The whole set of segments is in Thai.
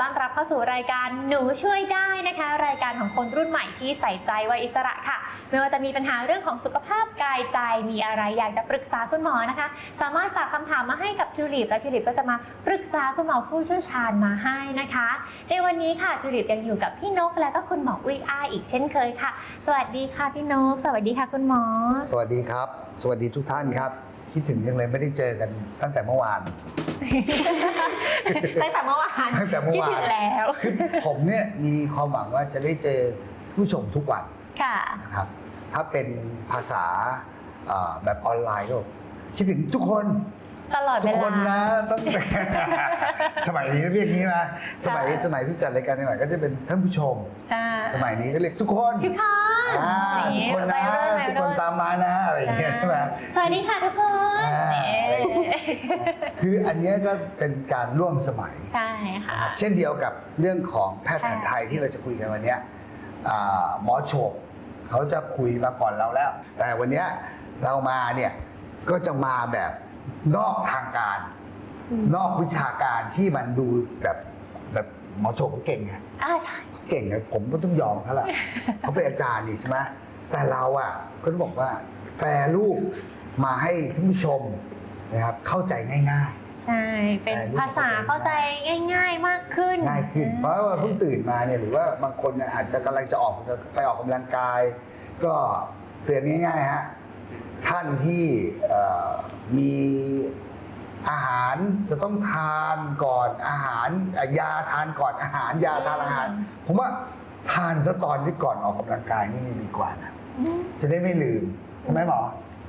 ต้อนรับเข้าสู่รายการหนูช่วยได้นะคะ รายการของคนรุ่นใหม่ที่ใส่ใจวัยอิสระค่ะ ไม่ว่าจะมีปัญหาเรื่องของสุขภาพกายใจมีอะไรอยากจะปรึกษาคุณหมอนะคะ สามารถฝากคำถามมาให้กับทิวลิปและทิวลิปก็จะมาปรึกษาคุณหมอผู้เชี่ยวชาญมาให้นะคะ ในวันนี้ค่ะทิวลิปยังอยู่กับพี่นกและก็คุณหมออุ้ยอ้ายอีกเช่นเคยค่ะ สวัสดีค่ะพี่นก สวัสดีค่ะคุณหมอ สวัสดีครับ สวัสดีทุกท่านครับ คิดถึงยังเลยไม่ได้เจอกันตั้งแต่เมื่อวาน ตั้งแต่เมื่อวานตั้งแต่เมื่อวานคิดถึงแล้วคือผมเนี่ยมีความหวังว่าจะได้เจอผู้ชมทุกวันค่ะนะครับ ถ้าเป็นภาษาเอ่อแบบออนไลน์ก็คิดถึงทุกคน ตลอดทุเวกลาคนนะต้องสมัยนี้เรียกงี้นะสมัยค่ะสมัยพี่จัดรายการใหม่ๆก็จะเป็นท่านผู้ชมจ้าสมัยนี้ก็เรียกทุกคนทุกคนอ่าทุกคนนะวัยรุ่ทุกคนวัยรุ่ ตามมานะอะไรอย่างเงี้ยใช่ไหม สวัสดีค่ะทุกคนอ่าคืออันเนี้ยก็เป็นการร่วมสมัย ใช่ค่ะ เช่นเดียวกับเรื่องของแพทย์แผนค่ะไทยที่เราจะคุยกันวันเนี้ยอ่าหมอโฉบเขาจะคุยมาก่อนเราแล้ว แต่วันเนี้ยเรามาเนี่ยก็จะมาแบบ นอกทางการ นอกวิชาการที่มันดูแบบแบบหมอโฉบเขาเก่งไงอ่าใช่ เขาเก่งไงผมก็ต้องยอมเขาละเขาเป็นอาจารย์นี่ใช่ไหมแต่เราอะก็ต้องบอกว่าแปลรูปมาให้ท่านผู้ชมนะครับเข้าใจง่ายๆใช่ เป็นภาษาเข้าใจง่าย ๆมากขึ้นง่ายขึ้น เพราะว่าเพิ่งตื่นมาเนี่ยหรือว่าบางคนเนี่ยอาจจะกำลังจะออกไปออกกำลังกาย ก็เตือนง่ายๆฮะ ท่านที่เอ่อมีอาหารจะต้องทานก่อนอาหารอะยาทานก่อนอาหารยาทานอาหารอืมผมว่าทานซะตอนที่ก่อนออกกำลังกายนี่ดีกว่านะอืมจะได้ไม่ลืมใช่ไหมหมอ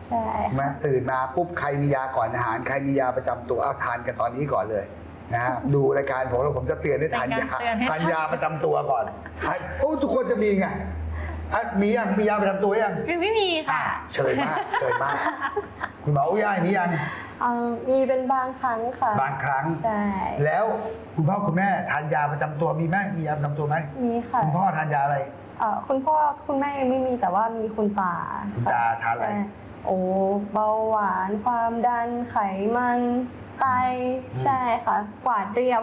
ใช่ใช่ไหมตื่นมาปุ๊บใครมียาก่อนอาหาร ใครมียาประจำตัวเอาทานกันตอนนี้ก่อนเลยนะฮะดูรายการผมแล้วผมจะเตือนให้ทานยาเป็นการเตือนให้ทานยาประจำตัวก่อนทานโอ้ทุกคนจะมีไง อะมียังมียาประจำตัวยังยังไม่มีค่ะเชยมากเชยมาก คุณหมออุ้ยอ้ายมียังเอ่อมีเป็นบางครั้งค่ะ บางครั้ง ใช่ แล้วคุณพ่อคุณแม่ทานยาประจำตัวมีไหมมียาประจำตัวไหมมีค่ะ คุณพ่อทานยาอะไรเอ่อคุณพ่อคุณแม่ยังไม่มีแต่ว่ามีคุณตาคุณตาทานอะไรใช่โอ้เบาหวานความดันไขมัน ไตใช่ค่ะกวาดเรียบ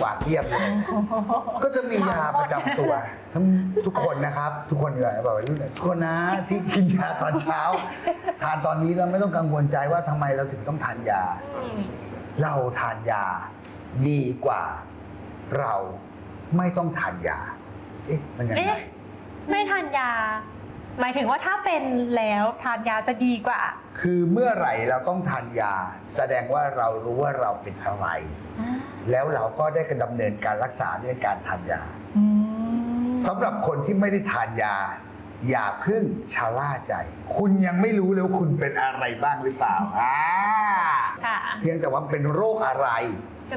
กวาดเรียบเลย ก็จะมียาประจำตัวทั้งทุกคนนะครับ ทุกคนเลยแบบวัยรุ่นเนี่ยทุกคนนะที่กินยาตอนเช้า ทานตอนนี้เราไม่ต้องกังวลใจว่าทำไมเราถึงต้องทานยาอืมเราทานยาดีกว่า เราไม่ต้องทานยา เอ๊ะมันยังไง เอ๊ะ ไม่ทานยา หมายถึงว่าถ้าเป็นแล้วทานยาจะดีกว่า คือเมื่อไหร่เราต้องทานยา แสดงว่าเรารู้ว่าเราเป็นอะไร แล้วเราก็ได้กระดำเนินการรักษาด้วยการทานยาอืมสำหรับคนที่ไม่ได้ทานยา อย่าเพิ่งชะล่าใจ คุณยังไม่รู้เลยว่าคุณเป็นอะไรบ้างหรือเปล่าอ่าค่ะ เพียงแต่ว่าเป็นโรคอะไร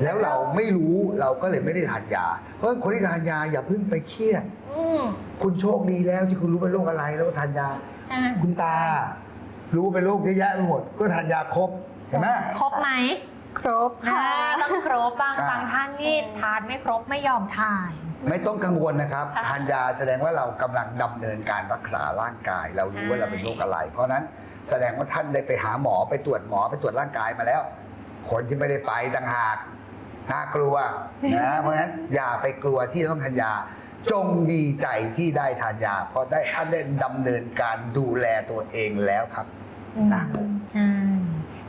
แล้วเราไม่รู้เราก็เลยไม่ได้ทานยา เพราะฉะนั้นคนที่ทานยาอย่าเพิ่งไปเครียดอืม คุณโชคดีแล้วที่คุณรู้เป็นโรคอะไรแล้วก็ทานยา อะคุณตา รู้เป็นโรคเยอะแยะไปหมด ก็ทานยาครบเห็นไหม ครบไหมครบอ่าค่ะ ต้องครบบางอ่า บางท่านนี่ทานไม่ครบไม่ยอมทาน ไม่ต้องกังวลนะครับ ค่ะทานยาแสดงว่าเรากำลังดำเนินการรักษาร่างกาย เรารู้ว่าเราเป็นโรคอะไร เพราะฉะนั้นแสดงว่าท่านได้ไปหาหมอไปตรวจหมอไปตรวจร่างกายมาแล้ว คนที่ไม่ได้ไปต่างหาก น่ากลัวนะเพราะฉะนั้นอย่าไปกลัวที่จะต้องทานยา จงดีใจที่ได้ทานยา เพราะได้ท่านได้ดำเนินการดูแลตัวเองแล้วครับนะใช่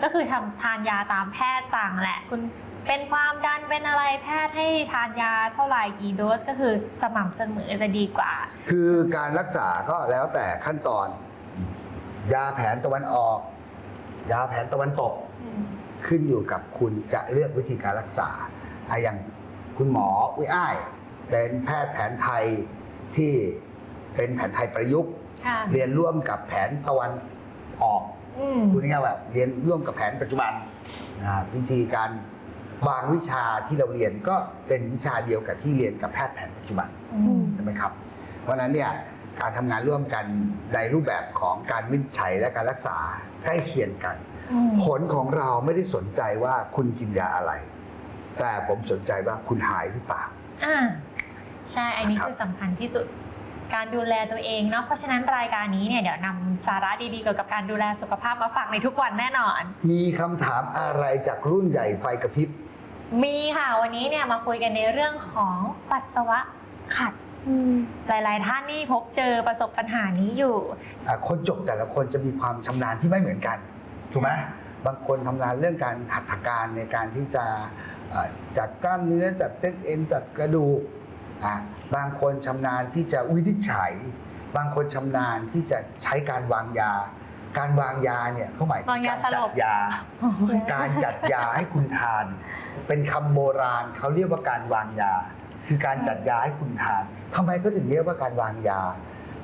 ก็คือทำทานยาตามแพทย์สั่งแหละ คุณเป็นความดันเป็นอะไรแพทย์ให้ทานยาเท่าไหร่กี่โดสก็คือสม่ำเสมอจะดีกว่า คือการรักษาก็แล้วแต่ขั้นตอน ยาแผนตะวันออก ยาแผนตะวันตก ขึ้นอยู่กับคุณจะเลือกวิธีการรักษาอะอย่างคุณหมอวิอ้าย เป็นแพทย์แผนไทยที่เป็นแผนไทยประยุกต์ ค่ะ เรียนร่วมกับแผนตะวันออก อืม พูดง่ายๆว่าเรียนร่วมกับแผนปัจจุบันนะวิธีการวางวิชาที่เราเรียนก็เป็นวิชาเดียวกับที่เรียนกับแพทย์แผนปัจจุบันอืม ใช่ไหมครับ เพราะฉะนั้นเนี่ยการทำงานร่วมกันในรูปแบบของการวินิจฉัยและการรักษาใกล้เคียงกันอืม ผลของเราไม่ได้สนใจว่าคุณกินยาอะไร แต่ผมสนใจว่าคุณหายหรือเปล่าอ่าใช่อันนี้นะครับคือสำคัญที่สุดการดูแลตัวเองเนาะเพราะฉะนั้นรายการนี้เนี่ยเดี๋ยวนำสาระดีๆเกี่ยวกับการดูแลสุขภาพมาฝากในทุกวันแน่นอน มีคำถามอะไรจากรุ่นใหญ่ไฟกระพริบ มีค่ะวันนี้เนี่ยมาคุยกันในเรื่องของปัสสาวะขัดหลาย ๆ ท่านนี่พบเจอประสบปัญหานี้อยู่อะคนจบแต่ละคนจะมีความชำนาญที่ไม่เหมือนกัน ถูกไหมบางคนทำงานเรื่องการหัตถการในการที่จะเอ่อจัดกล้ามเนื้อจัดเส้นเอ็นจัดกระดูกอะบางคนชำนาญที่จะวินิจฉัย บางคนชำนาญที่จะใช้การวางยา การวางยาเนี่ยเขาหมายถึวางงยาการสลจับดยา การจัดยาให้คุณทาน เป็นคำโบราณเขาเรียกว่าการวางยา คือการจัดยาให้คุณทานทำไมก็ถึงเรียกว่าการวางยา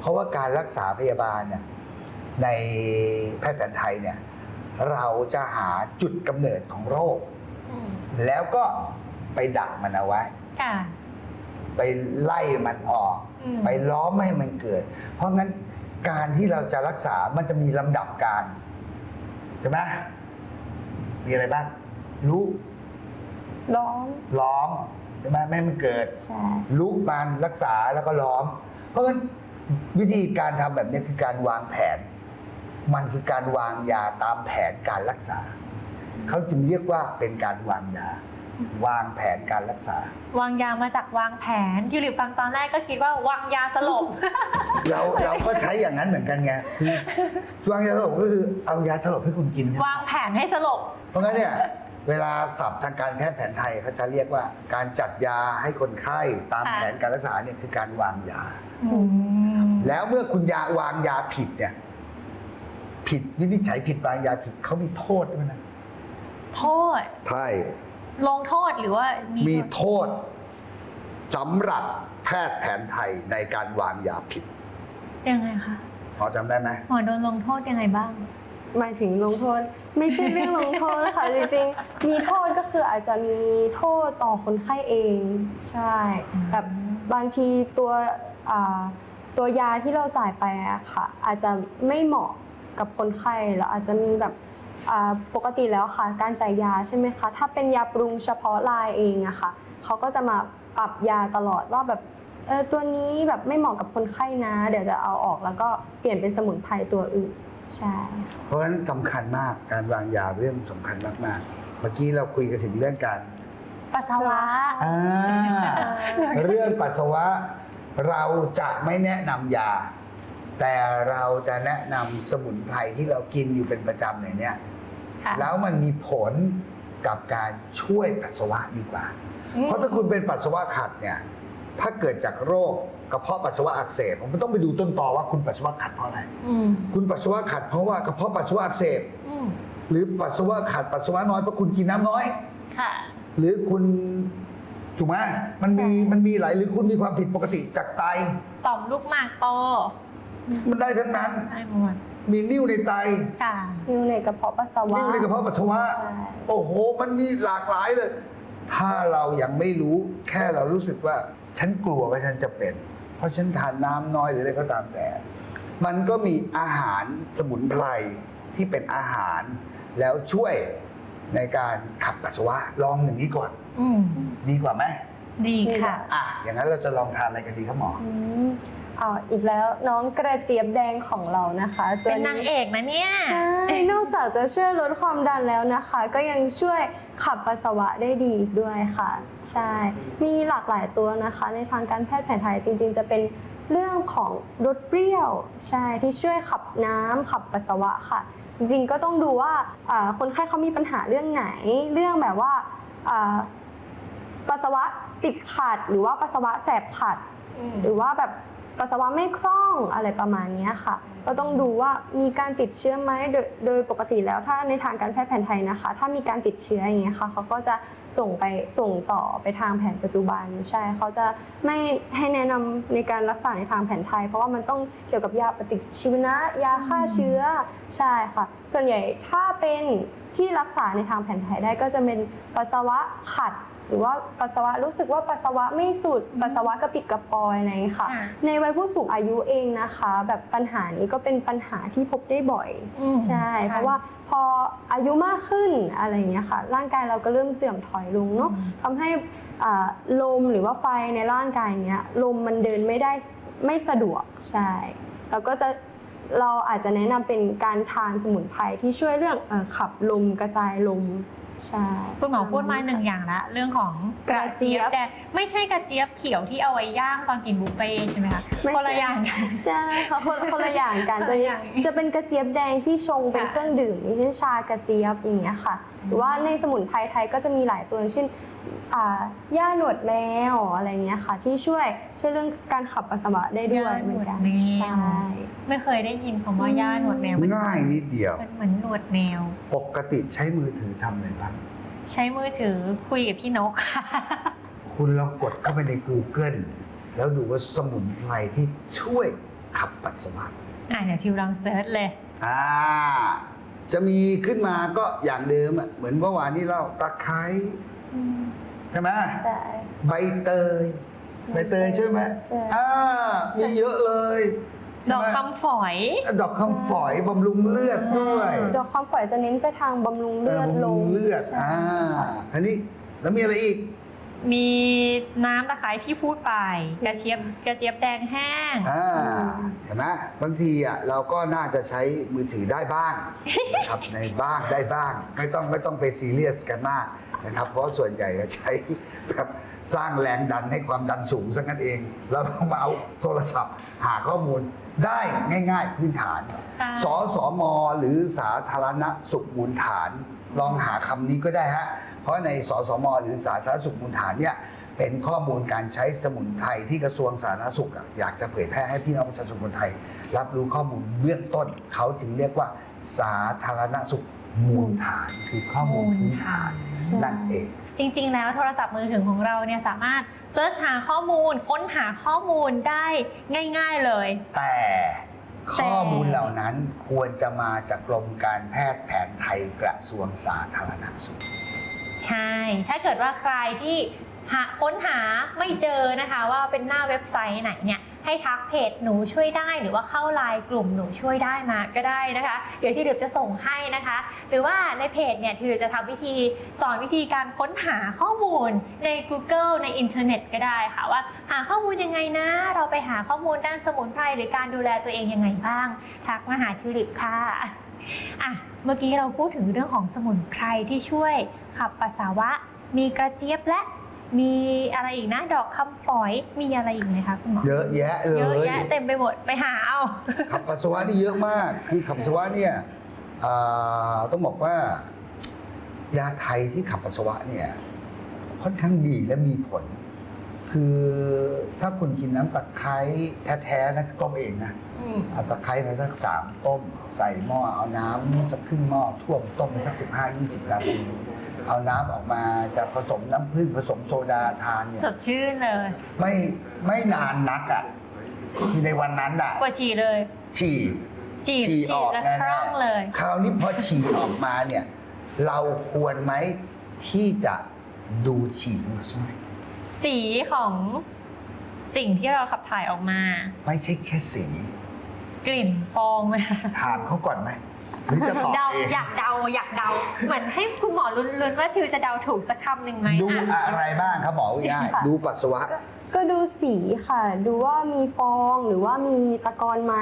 เพราะว่าการรักษาพยาบาลเนี่ยในแพทย์แผนไทยเนี่ย เราจะหาจุดกำเนิดของโรค อืมแล้วก็ไปดักมันเอาไว้ ค่ะ ไปไล่มันออก อืม ไปล้อมไม่ให้มันเกิด เพราะงั้นการที่เราจะรักษา มันจะมีลำดับการใช่ไหมมีอะไรบ้าง รู้ร้องล้อมใช่ไหมไม่ให้มันเกิด ใช่ลุกมันรักษาแล้วก็ล้อม เพราะฉะนั้นวิธีการทำแบบนี้คือการวางแผน มันคือการวางยาตามแผนการรักษา เขาจึงเรียกว่าเป็นการวางยา วางแผนการรักษา วางยามาจากวางแผนทิวลิปฟังตอนแรกก็คิดว่าวางยาสลบเราเราก็ใช้อย่างนั้นเหมือนกันไงคือวางยาสลบก็คือเอายาสลบให้คุณกินใช่ไหมวางแผนให้สลบ เพราะงั้นเนี่ยเวลาศัพท์ทางการแพทย์แผนไทยเขาจะเรียกว่า การจัดยาให้คนไข้ตามค่ะแผนการรักษาเนี่ยคือการวางยาอืมแล้วเมื่อคุณยาวางยาผิดเนี่ย ผิดวินิจฉัยผิดวางยาผิดเขามีโทษด้วยนะ โทษ ใช่ ลงโทษหรือว่า มีมีโทษโทษสำหรับแพทย์แผนไทยในการวางยาผิดยังไงคะพอจำได้ไหม หมอโดนลงโทษยังไงบ้าง หมายถึงลงโทษไม่ใช่เรื่องลงโทษค่ะ จริงๆ มีโทษก็คืออาจจะมีโทษต่อคนไข้เอง ใช่อืมแบบบางทีตัวอ่าตัวยาที่เราจ่ายไปอะค่ะ อาจจะไม่เหมาะ กับคนไข้แล้วอาจจะมีแบบอ่าปกติแล้วค่ะ การจ่ายยาใช่ไหมคะ ถ้าเป็นยาปรุงเฉพาะรายเองอะค่ะเขาก็จะมาปรับยาตลอดว่าแบบเออตัวนี้แบบไม่เหมาะกับคนไข้นะ เดี๋ยวจะเอาออกแล้วก็เปลี่ยนเป็นสมุนไพรตัวอื่นใช่เพราะฉะนั้นสำคัญมากการวางยาเรื่องสำคัญมากๆ เมื่อกี้เราคุยกันถึงเรื่องการปัสสาวะอ่าเรื่องปัสสาวะ เราจะไม่แนะนำยา แต่เราจะแนะนำสมุนไพรที่เรากินอยู่เป็นประจำเนี่ยเนี่ยค่ะ แล้วมันมีผลกับการช่วยปัสสาวะดีกว่า อืม เพราะถ้าคุณเป็นปัสสาวะขัดเนี่ย ถ้าเกิดจากโรคกระเพาะปัสสาวะอักเสบมันต้องไปดูต้นตอว่าคุณปัสสาวะขัดเพราะอะไร อืมคุณปัสสาวะขัดเพราะว่ากระเพาะปัสสาวะอักเสบ อืมหรือปัสสาวะขัดปัสสาวะน้อยเพราะคุณกินน้ำน้อย ค่ะ หรือคุณถูกไหมมันมีมันมีหลายหรือคุณมีความผิดปกติจากไต ต่อมลูกหมากโต มันได้ทั้งนั้น ได้หมดมีนิ่วในไต ค่ะ นิ้วในกระเพาะปัสสาวะ นิ่วในกระเพาะปัสสาวะ ใช่ โอ้โห มันมีหลากหลายเลย ถ้าเรายังไม่รู้ แค่เรารู้สึกว่า ฉันกลัวว่าฉันจะเป็น เพราะฉันทานน้ำน้อยหรืออะไรก็ตามแต่ มันก็มีอาหารสมุนไพรที่เป็นอาหาร แล้วช่วยในการขับปัสสาวะ ลองอย่างนี้ก่อน อืมดีกว่าไหมดีค่ะ อะ อย่างนั้นเราจะลองทานอะไรกันดีครับหมอ อืม อ่าอีกแล้วน้องกระเจี๊ยบแดงของเรานะคะตัวเป็นนางเอกนะเนี่ยใช่นอกจากจะช่วยลดความดันแล้วนะคะ ก็ยังช่วยขับปัสสาวะได้ดีอีกด้วยค่ะ ใช่ มีหลากหลายตัวนะคะ ในทางการแพทย์แผนไทยจริง ๆ จะเป็นเรื่องของรสเปรี้ยว ใช่ที่ช่วยขับน้ำขับปัสสาวะค่ะ จริงๆก็ต้องดูว่าอ่าคนไข้เขามีปัญหาเรื่องไหน เรื่องแบบว่าอ่าปัสสาวะติดขัดหรือว่าปัสสาวะแสบขัด หรือว่าแบบ ปัสสาวะไม่คล่องอะไรประมาณนี้ค่ะ ก็ต้องดูว่ามีการติดเชื้อไหมโดยโดยปกติแล้วถ้าในทางการแพทย์แผนไทยนะคะ ถ้ามีการติดเชื้ออย่างเงี้ยค่ะเขาก็จะส่งไปส่งต่อไปทางแผนปัจจุบันใช่เขาจะไม่ให้แนะนำในการรักษาในทางแผนไทย เพราะว่ามันต้องเกี่ยวกับยาปฏิชีวนะยาฆ่าเชื้อใช่ค่ะ ส่วนใหญ่ถ้าเป็น ที่รักษาในทางแผนไทยได้ก็จะเป็นปัสสาวะขัด หรือว่าปัสสาวะรู้สึกว่าปัสสาวะไม่สุดปัสสาวะกระปิดกระปอยอะไรอย่างเงี้ยค่ะค่ะ ในวัยผู้สูงอายุเองนะคะ แบบปัญหานี้ก็เป็นปัญหาที่พบได้บ่อย อืมใช่ค่ะเพราะว่าพออายุมากขึ้นอะไรอย่างเงี้ยค่ะ ร่างกายเราก็เริ่มเสื่อมถอยลงเนาะทำให้อ่าลมหรือว่าไฟในร่างกายเนี้ยลมมันเดินไม่ได้ไม่สะดวกใช่ แล้วก็จะ เราอาจจะแนะนำเป็นการทานสมุนไพรที่ช่วยเรื่องเออขับลมกระจายลมใช่คุณหมอพูดมาหนึ่งอย่างละเรื่องของกระเจี๊ยบกระเจี๊ยบแดงไม่ใช่กระเจี๊ยบเขียวที่เอาไว้ย่างตอนกินบุฟเฟ่ต์ใช่ไหมคะไม่คนละใช่อย่างกันใช่ค่ะคนคนละอย่างกันคนตัวละอนี้ย่างจะเป็นกระเจี๊ยบแดงที่ชงเป็นค่ะเครื่องดื่มอย่างเช่นชากระเจี๊ยบอย่างเงี้ยค่ะ หรือว่าในสมุนไพรไทยก็จะมีหลายตัวอย่างเช่นอ่าย่าหนวดแมวอะไรเงี้ยค่ะ ที่ช่วยช่วยเรื่องการขับปัสสาวะได้ด้วยเหมือนกันแมใช่วไม่เคยได้ยินคำว่าย่าหนวดแมวมันง่ายนิดเดียว มันเหมือนหนวดแมว ปกติใช้มือถือทำอะไรบ้าง ใช้มือถือคุยกับพี่นกค่ะ คุณลองกดเข้าไปใน Google แล้วดูว่าสมุนไพรที่ช่วยขับปัสสาวะ อะเดี๋ยวทิวลองเซิร์ชเลย อ่า จะมีขึ้นมาก็อย่างเดิมอะเหมือนเมื่อวานนี้เราตะไคร้ ใช่ไหมใช่ใบเตยใบเตยใช่ไหมใช่ อ่ามีเยอะเลยดอกใช่ไหมคำฝอย ดอกคำฝอยบำรุงเลือดด้วยดอกความฝอยจะเน้นไปทางบำรุงเลือดบำลรุงง เลือดใช่อ่าทีนี้แล้วมีอะไรอีก มีน้ำตะไคร้ที่พูดไป กระเจี๊ยบกระเจี๊ยบแดงแห้ง อ่าเห็นไหมบางทีอะเราก็น่าจะใช้มือถือได้บ้างนะครับ ในบ้างได้บ้าง ไม่ต้องไม่ต้องไปซีเรียสกันมากนะครับ เพราะส่วนใหญ่จะใช้แบบสร้างแรงดันให้ความดันสูงสักนั้นเองแล้วเรามาเอาโทรศัพท์หาข้อมูลได้ง่าย ๆ พื้นฐาน ค่ะ สสม หรือสาธารณสุขมูลฐาน ลองหาคำนี้ก็ได้ฮะ เพราะในสสม หรือสาธารณสุขมูลฐานเนี่ยเป็นข้อมูลการใช้สมุนไพรที่กระทรวงสาธารณสุขอะอยากจะเผยแพร่ให้พี่น้องประชาชนคนไทย รับรู้ข้อมูลเบื้องต้น เขาจึงเรียกว่าสาธารณสุขมูลฐานคือข้อมูลพื้นฐานใช่นั่นเอง จริงๆ แล้วโทรศัพท์มือถือของเราเนี่ยสามารถเซิร์ชหาข้อมูล ค้นหาข้อมูลได้ง่าย ๆเลย แต่ข้อมูลเหล่านั้นควรจะมาจากกรมการแพทย์แผนไทยกระทรวงสาธารณสุข ใช่ ถ้าเกิดว่าใครที่หาค้นหาไม่เจอนะคะว่าเป็นหน้าเว็บไซต์ไหนเนี่ยให้ทักเพจหนูช่วยได้หรือว่าเข้าไลน์กลุ่มหนูช่วยได้มาก็ได้นะคะ เดี๋ยวที่เดือบจะส่งให้นะคะ หรือว่าในเพจเนี่ยที่เดือบจะทำวิธีสอนวิธีการค้นหาข้อมูลใน Google ในอินเทอร์เน็ตก็ได้ค่ะว่าหาข้อมูลยังไงนะ เราไปหาข้อมูลด้านสมุนไพรหรือการดูแลตัวเองยังไงบ้าง ทักมาหาทิวลิปค่ะ อะเมื่อกี้เราพูดถึงเรื่องของสมุนไพรที่ช่วยขับปัสสาวะ มีกระเจี๊ยบและ มีอะไรอีกนะ ดอกคำฝอยมีอะไรอีกไหมคะคุณหมอ เยอะแยะเลเยอะย แยะเต็มไปหมดไปหาเอา ขับปัสสาวะนี่เยอะมาก คือขับปัสสาวะเนี่ยเอ่อต้องบอกว่า ยาไทยที่ขับปัสสาวะเนี่ย ค่อนข้างดีและมีผล คือถ้าคุณกินน้ำตะไคร้แท้ๆนะต้มเองนะเอาตะไคร้มาสักสามต้ม ใส่หม้อเอาน้ำสักครึ่งหม้อท่วมต้มไปสักสิบห้ายี่สิบนาทีเอาน้ำออกมาจะผสมน้ำผึ้งผสมโซดาทานเนี่ยสดชื่นเลยไม่ไม่นานนักอะคือในวันนั้นอะกว่าฉี่เลย ฉี่ฉี่ฉี่ออกจะแน่คล่องเลยๆคราวนี้พอฉี่ออกมาเนี่ย เราควรไหมที่จะดูฉี่ดูใช่ไหม สีของสิ่งที่เราขับถ่ายออกมา ไม่ใช่แค่สีกลิ่นฟองไหมคะถามเขาก่อนไหมหรือจะตอบเดาเองอยากเดาอยากเดา เหมือนให้คุณหมอลุ้นๆว่าทิวจะเดาถูกสักคำหนึ่งไหมดูอะ อะไรบ้างครับหมอวิยาค่ะดูปัสสาวะก็ก็ดูสีค่ะ ดูว่ามีฟองหรือว่ามีตะกอนไหม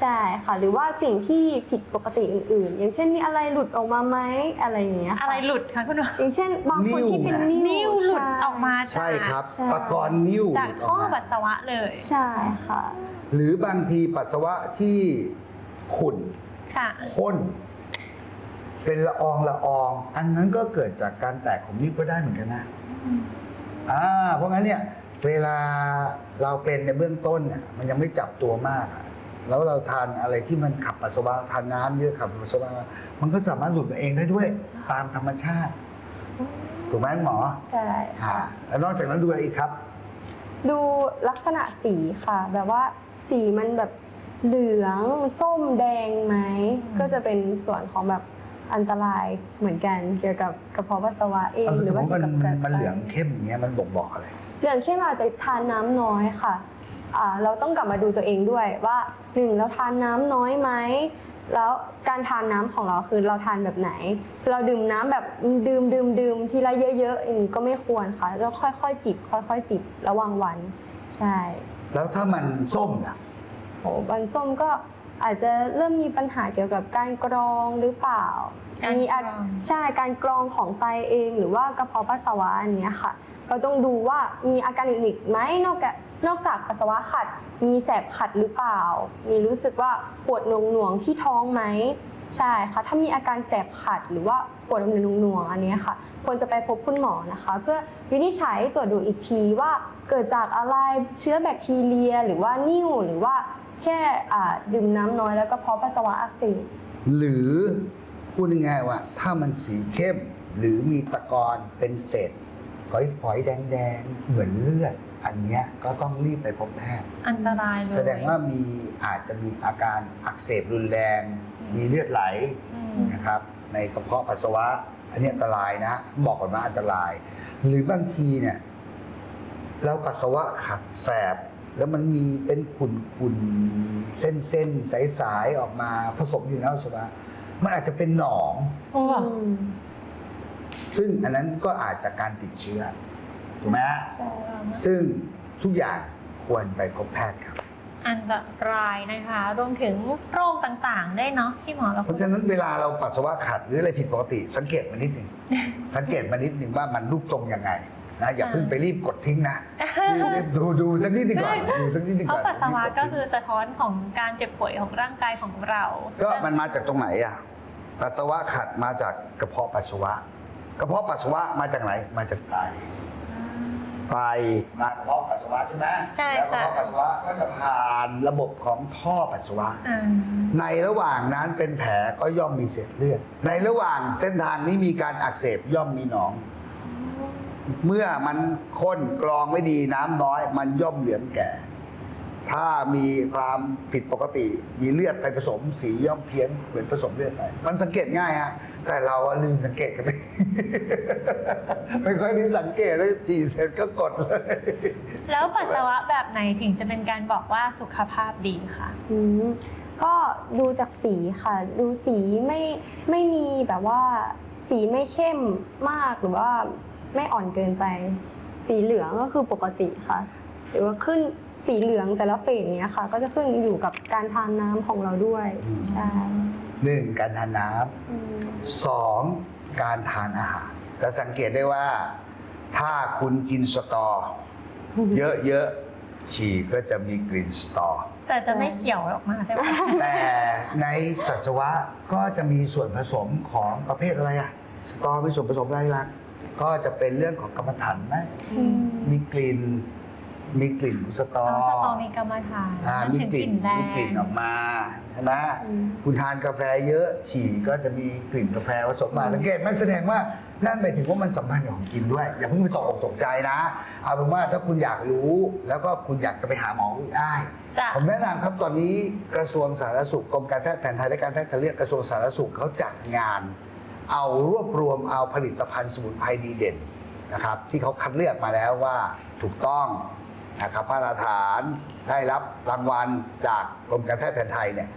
ใช่ค่ะ หรือว่าสิ่งที่ผิดปกติอื่นๆ อย่างเช่นมีอะไรหลุดออกมาไหมอะไรอย่างเงี้ยค่ะอะไรหลุดคะคุณหมออย่างเช่นบางคนที่เป็นนิ้วนิ้นิ้วหลุดออกมาจากใช่ครับใช่ตะกอนนิ้วจากหลุดท่อออกปัมาสสาวะเลยใช่ค่ะ หรือบางทีปัสสาวะที่ขุ่นค่ะข้น เป็นละอองละออง อันนั้นก็เกิดจากการแตกของนิ้วก็ได้เหมือนกันนะอ่าเพราะงั้นเนี่ยเวลาเราเป็นในเบื้องต้นเนี่ยมันยังไม่จับตัวมากอะ แล้วเราทานอะไรที่มันขับปัสสาวะทานน้ำเยอะขับปัสสาวะมันก็สามารถหลุดมาเองได้ด้วยตามธรรมชาติ ถูกไหมหมอใช่อ่าแล้วนอกจากนั้นดูอะไรอีกครับ ดูลักษณะสีค่ะ แบบว่าสีมันแบบเหลืองส้มแดงไหมอืมก็จะเป็นส่วนของแบบอันตรายเหมือนกันเกี่ยวกับกระเพาะปัสสาวะเองเอาหสรือมมว่าติมันเกี่ยวกับกระมันเหลืองเข้มอย่างเงี้ยมันบ่งบอกอะไรเหลืองเข้มอาจจะทานน้ำน้อยค่ะ อ่าเราต้องกลับมาดูตัวเองด้วยว่าหนึ่งเราทานน้ำน้อยไหมแล้วการทานน้ำของเราคือเราทานแบบไหน เราดื่มน้ำแบบดื่มดื่มดื่มทีละเยอะๆอย่างนี้ก็ไม่ควรค่ะเราค่อยๆจิบค่อยๆจิบระหว่างวันใช่ แล้วถ้ามันส้มอะโหบันส้มก็อาจจะเริ่มมีปัญหาเกี่ยวกับการกรองหรือเปล่า การมีอากรอง ใช่การกรองของไตเองหรือว่ากระเพาะปัสสาวะอันเนี้ยค่ะ ก็ต้องดูว่ามีอาการอื่นอีกไหมนอกจาก นอกจากปัสสาวะขัดมีแสบขัดหรือเปล่า มีรู้สึกว่าปวดหน่วงหน่วงๆที่ท้องไหมใช่ค่ะถ้ามีอาการแสบขัดหรือว่าปวดหน่วงหน่วงๆอันนี้ค่ะ ควรจะไปพบคุณหมอนะคะ เพื่อวินิจฉัยตรวจดูอีกทีว่าเกิดจากอะไรเชื้อแบคทีเรีย หรือว่านิ่วหรือว่าแค่ดื่มน้ำน้อยแล้วก็เพาะปัสสาวะอักเสบหรือพูดง่ายๆว่า ถ้ามันสีเข้มหรือมีตะกอนเป็นเศษฝอยๆแดงๆเหมือนเลือด อันเนี้ยก็ต้องรีบไปพบแพทย์ อันตรายเลย แสดงว่ามีอาจจะมีอาการอักเสบรุนแรง มีเลือดไหลอืมนะครับ ในกระเพาะปัสสาวะ อันนี้อันตรายนะ บอกก่อนว่าอันตราย หรือบางทีเนี่ยเราปัสสาวะขัดแสบ แล้วมันมีเป็นขุ่นๆเส้นๆใสๆออกมาผสมอยู่ในปัสสาวะมันอาจจะเป็นหนองโอ้อืมซึ่งอันนั้นก็อาจจะการติดเชื้อ ถูกไหมฮะใช่ซึ่งทุกอย่างควรไปพบแพทย์ครับ อันตรายนะคะ รวมถึงโรคต่างๆ ได้เนาะที่หมอเราเพราะฉะนั้นเวลาเราปัสสาวะขัดหรืออะไรผิดปกติ สังเกตมานิดหนึ่ง สังเกตมานิดหนึ่งว่ามันรูปตรงยังไงนะอย่าเพิ่งไปรีบกดทิ้งนะรีบรีบดูดูสักนิดหนึงก่อนดูสักนิดหนึงเพก่อราะนปัสสาวะก็คือสะท้อนของการเจ็บป่วยของร่างกายของเราก็มันมาจากตรงไหนอะปัสสาวะขัดมาจากกระเพาะปัสสาวะ กระเพาะปัสสาวะมาจากไหนมาจากไต ไตมากระเพาะปัสสาวะใช่ไหมใช่แล้วกระค่ะ เพาะปัสสาวะก็จะผ่านระบบของท่อปัสสาวะ อ่า ในระหว่างนั้นเป็นแผลก็ย่อมมีเศษเลือด ในระหว่างเส้นทางนี้มีการอักเสบย่อมมีหนอง เมื่อมันข้นกรองไม่ดีน้ำน้อย มันย่อมเหลืองแก่ ถ้ามีความผิดปกติ มีเลือดไปผสมสีย่อมเพี้ยนเหมือนผสมเลือดไปมันสังเกตง่ายฮะแต่เราอะลืมสังเกตกันไป ไม่ค่อยได้สังเกตแล้วจีเสร็จก็กดเลย แล้วปัสสาวะแบบไหนถึงจะเป็นการบอกว่าสุขภาพดีค่ะ อืมก็ดูจากสีค่ะ ดูสีไม่ไม่มีแบบว่า สีไม่เข้มมากหรือว่าไม่อ่อนเกินไป สีเหลืองก็คือปกติค่ะ หรือว่าขึ้น สีเหลืองแต่ละเฟสเนี้ยค่ะ ก็จะขึ้นอยู่กับการทานน้ำของเราด้วยอืมใช่หนึ่งการทานน้ำอืมสองการทานอาหารจะสังเกตได้ว่า ถ้าคุณกินสตอ เยอะๆฉี่ก็จะมีกลิ่นสตอ แต่จะไม่เขียวออกมาใช่ไหม แต่ในปัสสาวะก็จะมีส่วนผสมของประเภทอะไรอะสตอมีส่วนผสมอะไรล่ะก็จะเป็นเรื่องของกรรมฐานนะอืมมีกลิ่น มีกลิ่นของสตอน้องสตอมีกรรมฐานอ่ามีถึงกลิ่นแรงมีกลิ่นออกมาใช่ไหมอืม คุณทานกาแฟเยอะฉี่ก็จะมีกลิ่นกาแฟผสมมาสังเกตไหม่แสดงว่านั่นหมายถึงว่ามันสัมพันธ์กับของกินด้วย อย่าเพิ่งไปตกอกตกใจนะ เอาเป็นว่าถ้าคุณอยากรู้แล้วก็คุณอยากจะไปหาหมออุ้ยอ้าย จ้ะ ผมแนะนำครับตอนนี้กระทรวงสาธารณสุขกรมการแพทย์แผนไทยและการแพทย์ทางเลือกกระทรวงสาธารณสุขเขาจัดงาน เอารวบรวมเอาผลิตภัณฑ์สมุนไพรดีเด่นนะครับที่เขาคัดเลือกมาแล้วว่าถูกต้อง นะครับมาตรฐานได้รับรางวัลจากกรมการแพทย์แผนไทยเนี่ย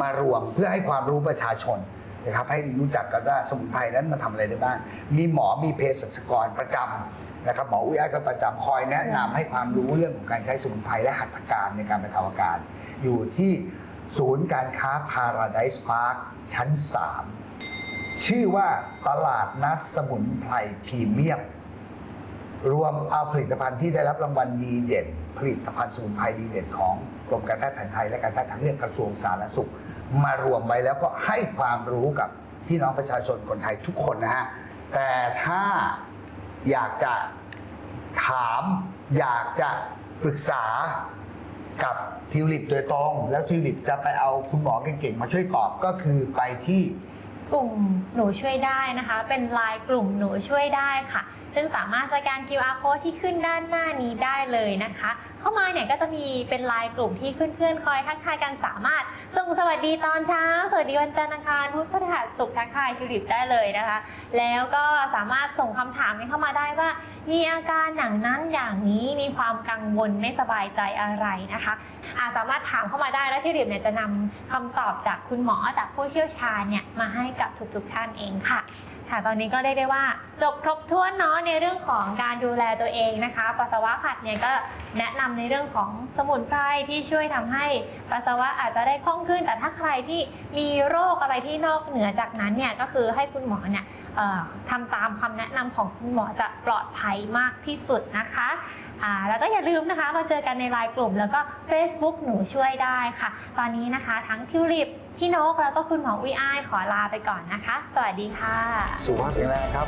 มารวมเพื่อให้ความรู้ประชาชนนะครับให้รู้จักกันว่าสมุนไพรนั้นมาทำอะไรได้บ้าง มีหมอมีเภสัชกรประจำนะครับหมออุ้ยอ้ายก็ประจำคอยแนะนำให้ความรู้เรื่องของการใช้สมุนไพรและหัตถการในการบรรเทาอาการ อยู่ที่ศูนย์การค้าพาราไดส์พาร์คชั้น 3 ชื่อว่าตลาดนัดสมุนไพรพรีเมียม รวมเอาผลิตภัณฑ์ที่ได้รับรางวัลดีเด่น ผลิตภัณฑ์สมุนไพรดีเด่นของกรมการแพทย์แผนไทยและการแพทย์ทางเลือกกระทรวงสาธารณสุข มารวมไว้แล้วก็ให้ความรู้กับพี่น้องประชาชนคนไทยทุกคนนะฮะแต่ถ้าอยากจะถามอยากจะปรึกษากับทิวลิปโดยตรง แล้วทิวลิปจะไปเอาคุณหมอเก่งๆมาช่วยตอบก็คือไปที่ กลุ่มหนูช่วยได้นะคะ เป็นไลน์กลุ่มหนูช่วยได้ค่ะ ซึ่งสามารถสแกน QR code ที่ขึ้นด้านหน้านี้ได้เลยนะคะ เข้ามาเนี่ยก็จะมีเป็นไลน์กลุ่มที่เพื่อนๆคอยทักทายกันสามารถ ส่งสวัสดีตอนเช้า สวัสดีวันจันทร์อังคารพุธพฤหัสศุกร์ทักทายทิวลิปได้เลยนะคะ แล้วก็สามารถส่งคำถามเข้ามาได้ว่า มีอาการอย่างนั้นอย่างนี้มีความกังวลไม่สบายใจอะไรนะคะอาสามารถถามเข้ามาได้แล้วที่ริบเนี่ยจะนำคำตอบจากคุณหมอจากผู้เชี่ยวชาญเนี่ยมาให้กับทุกๆท่านเองค่ะ ค่ะตอนนี้ก็เรียกได้ว่าจบครบถ้วนเนาะในเรื่องของการดูแลตัวเองนะคะปัสสาวะขัดเนี่ยก็แนะนำในเรื่องของสมุนไพรที่ช่วยทำให้ปัสสาวะอาจจะได้คล่องขึ้น แต่ถ้าใครที่มีโรคอะไรที่นอกเหนือจากนั้นเนี่ยก็คือให้คุณหมอเนี่ยทำตามคำแนะนำของคุณหมอจะปลอดภัยมากที่สุดนะคะแล้วก็อย่าลืมนะคะมาเจอกันในไลน์กลุ่ม แล้วก็ Facebook หนูช่วยได้ค่ะ ตอนนี้นะคะทั้งทิวลิป พี่นกแล้วก็คุณหมอวิอ้ายขอลาไปก่อนนะคะ สวัสดีค่ะสุขภาพแข็งแรงครับ